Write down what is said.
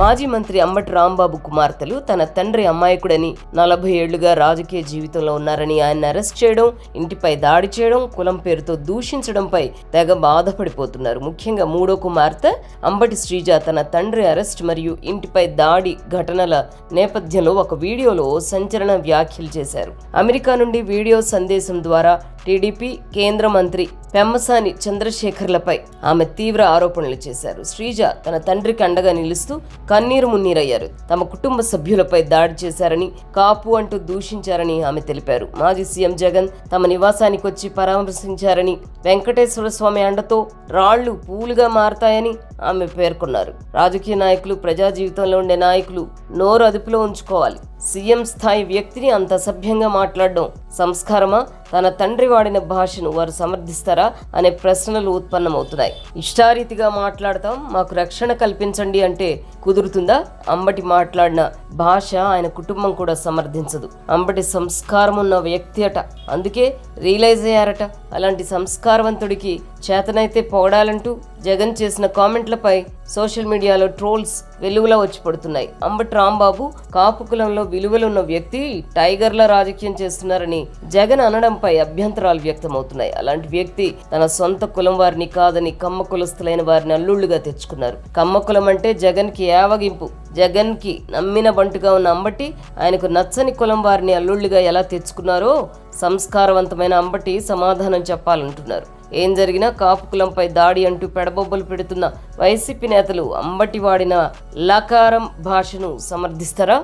మాజీ మంత్రి అంబటి రాంబాబు కుమార్తెలు తన తండ్రి అమాయకుడని నలభై ఏళ్ళుగా రాజకీయ జీవితంలో ఉన్నారని ఆయన అరెస్ట్ చేయడం ఇంటిపై దాడి చేయడం కులం పేరుతో దూషించడంపై తెగ బాధపడిపోతున్నారు. ముఖ్యంగా మూడో కుమార్తె అంబటి శ్రీజ తన తండ్రి అరెస్ట్ మరియు ఇంటిపై దాడి ఘటనల నేపథ్యంలో ఒక వీడియోలో సంచలన వ్యాఖ్యలు చేశారు. అమెరికా నుండి వీడియో సందేశం ద్వారా టీడీపీ కేంద్ర మంత్రి పెమ్మసాని చంద్రశేఖర్లపై ఆమె తీవ్ర ఆరోపణలు చేశారు. శ్రీజ తన తండ్రికి అండగా నిలుస్తూ కన్నీరు మున్నీరయ్యారు. తమ కుటుంబ సభ్యులపై దాడి చేశారని కాపు అంటూ దూషించారని ఆమె తెలిపారు. మాజీ సీఎం జగన్ తమ నివాసానికి వచ్చి పరామర్శించారని వెంకటేశ్వర స్వామి అండతో రాళ్ళు పూలుగా మారతాయని ఆమె పేర్కొన్నారు. రాజకీయ నాయకులు ప్రజా జీవితంలో ఉండే నాయకులు నోరు అదుపులో ఉంచుకోవాలి. సీఎం స్థాయి వ్యక్తిని అంత సభ్యంగా మాట్లాడడం సంస్కారమా? తన తండ్రి వాడిన భాషను వారు సమర్థిస్తారా? అనే ప్రశ్నలు ఉత్పన్నమవుతున్నాయి. ఇష్టారీతిగా మాట్లాడతాం మాకు రక్షణ కల్పించండి అంటే కుదురుతుందా? అంబటి మాట్లాడిన భాష ఆయన కుటుంబం కూడా సమర్థించదు. అంబటి సంస్కారం ఉన్న వ్యక్తి అట. అందుకే రియలైజ్ అయ్యారట. అలాంటి సంస్కారవంతుడికి చేతనైతే పొగడాలంటూ జగన్ చేసిన కామెంట్లపై సోషల్ మీడియాలో ట్రోల్స్ వెలుగులా వచ్చి పడుతున్నాయి. అంబటి రాంబాబు కాపు కులంలో విలువలున్న వ్యక్తి టైగర్ల రాజకీయం చేస్తున్నారని జగన్ అనడంపై అభ్యంతరాలు వ్యక్తమవుతున్నాయి. అలాంటి వ్యక్తి తన సొంత కులం వారిని కాదని కమ్మ కులస్తులైన వారిని అల్లుళ్ళుగా తెచ్చుకున్నారు. కమ్మ కులం అంటే జగన్కి యావగింపు జగన్కి నమ్మిన బంటుగా ఉన్న అంబటి ఆయనకు నచ్చని కులం వారిని అల్లుళ్ళుగా ఎలా తెచ్చుకున్నారో సంస్కారవంతమైన అంబటి సమాధానం చెప్పాలంటున్నారు. ఏం జరిగినా కాపు కులంపై దాడి అంటూ పెడబొబ్బలు పెడుతున్న వైసీపీ నేతలు అంబటి వాడిన లకారం భాషను సమర్థిస్తారా?